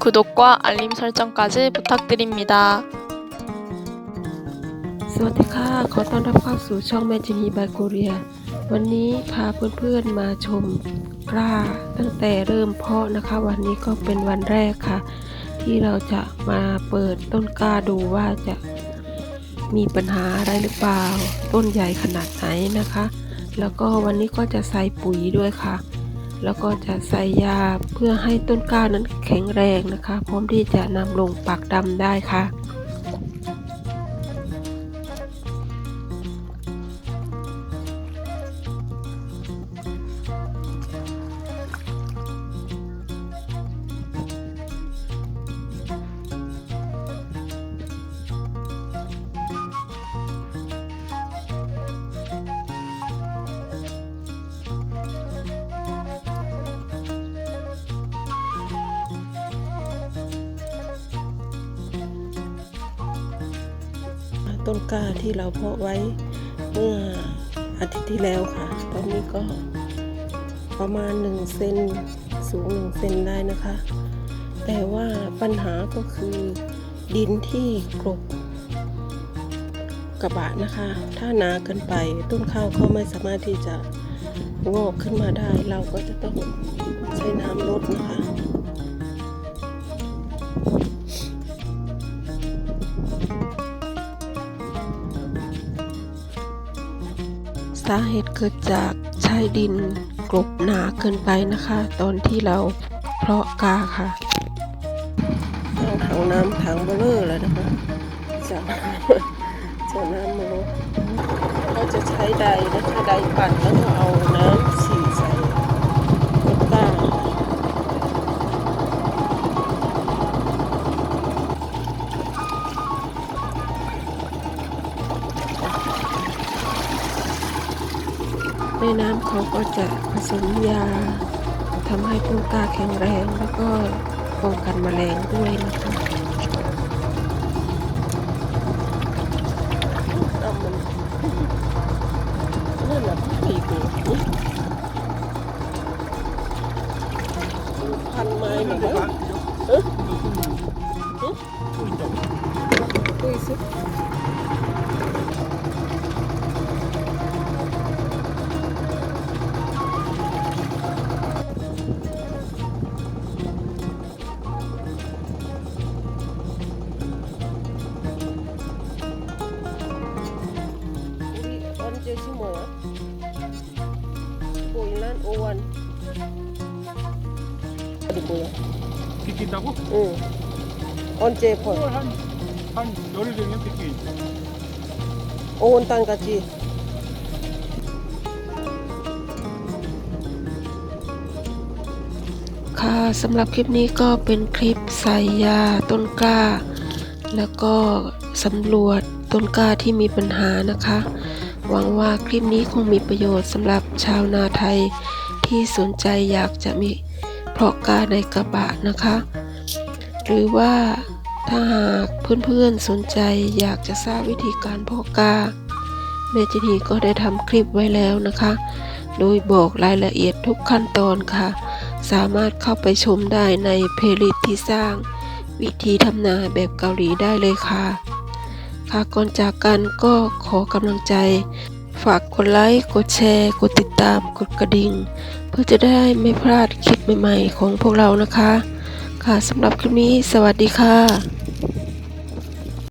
구독과 알림 설정까지 부탁드립니다. สวัสดีค่ะ ขอต้อนรับเข้าสู่ช่องแมจินีบายโคเรีย วันนี้พาเพื่อนๆมาชมกล้าตั้งแต่เริ่มเพาะนะคะ วันนี้ก็เป็นวันแรกค่ะ ที่เราจะมาเปิดต้นกล้าดูว่าจะมีปัญหาอะไรหรือเปล่า ต้นใหญ่ขนาดไหนนะคะ แล้วก็วันนี้ก็จะใส่ปุ๋ยด้วยค่ะ แล้วก็จะใส่ยาเพื่อให้ต้นกล้านั้นแข็งแรงนะคะ พร้อมที่จะนำลงปักดำได้ค่ะ ต้นกล้าที่เราเพาะไว้เมื่ออาทิตย์ที่แล้วค่ะ ตอนนี้ก็ประมาณ1เซนสูง1เซนได้นะคะ แต่ว่าปัญหาก็คือดินที่กรบกระบะนะคะ ถ้าหนาเกินไปต้นข้าวก็ไม่สามารถที่จะงอกขึ้นมาได้ เราก็จะต้องใช้น้ำลดนะคะาเหตุเกิดจากใช้ดินกลบหนาเกินไปนะคะ ตอนที่เราเพาะกาค่ะเอาถังน้ำถังเบลลอร์แล้วนะคะจะจะน้ำมาเราจะใช้ใดนะคะใดปั่นแล้วก็เอาน้ำสี ในน้ำเขาก็จะผสมยาทำให้ต้นกล้าแข็งแรงแล้วก็ป้องกันแมลงด้วยนะคะเอามันนั่นแหละปีกนี่ 언제 심어요? 보일란 5원 어디 뭐야? 비낀다고? 응 언제 버? 그걸 한, 한 열흘 되면 비끼. 5원 단까지 ค่ะสำหรับคลิปนี้ก็เป็นคลิปใส่ยาต้นกล้า แล้วก็สำรวจต้นกล้าที่มีปัญหานะคะ หวังว่าคลิปนี้คงมีประโยชน์สำหรับชาวนาไทยที่สนใจอยากจะมีเพาะกาในกระบะนะคะ หรือว่าถ้าหากเพื่อนๆสนใจอยากจะทราบวิธีการเพาะกาเมจินีก็ได้ทำคลิปไว้แล้วนะคะ โดยบอกรายละเอียดทุกขั้นตอนค่ะ สามารถเข้าไปชมได้ในเพลย์ลิสต์ที่สร้าง วิธีทำนาแบบเกาหลีได้เลยค่ะ หากก่อนจากกันก็ขอกำลังใจ ฝากกดไลค์ กดแชร์ กดติดตาม กดกระดิ่ง เพื่อจะได้ไม่พลาดคลิปใหม่ๆ ของพวกเรานะคะ ค่ะสำหรับคลิปนี้สวัสดีค่ะ